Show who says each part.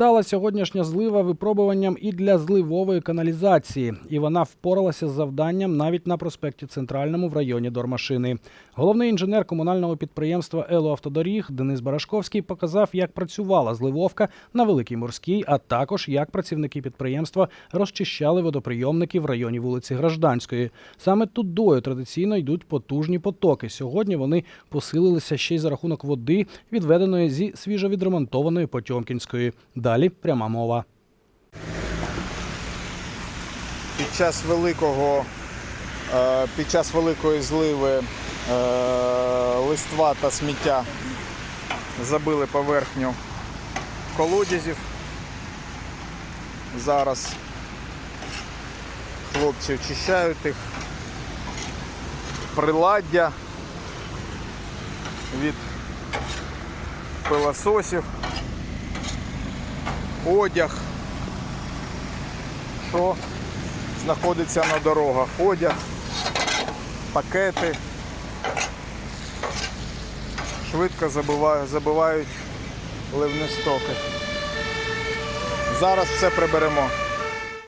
Speaker 1: Стала сьогоднішня злива випробуванням і для зливової каналізації, і вона впоралася з завданням навіть на проспекті Центральному в районі Дормашини. Головний інженер комунального підприємства «Елоавтодоріг» Денис Барашковський показав, як працювала зливовка на Великій Морській, а також як працівники підприємства розчищали водоприйомники в районі вулиці Гражданської. Саме тудою традиційно йдуть потужні потоки. Сьогодні вони посилилися ще й за рахунок води, відведеної зі свіжовідремонтованої Потьомкінської. Далі пряма мова.
Speaker 2: під час великого е, під час великої зливи е, листва та сміття забили поверхню колодязів. Зараз хлопці очищають їх приладдя від пилососів, одяг, що знаходиться на дорогах. Одяг, пакети. Швидко забивають, забивають ливні стоки. Зараз все приберемо.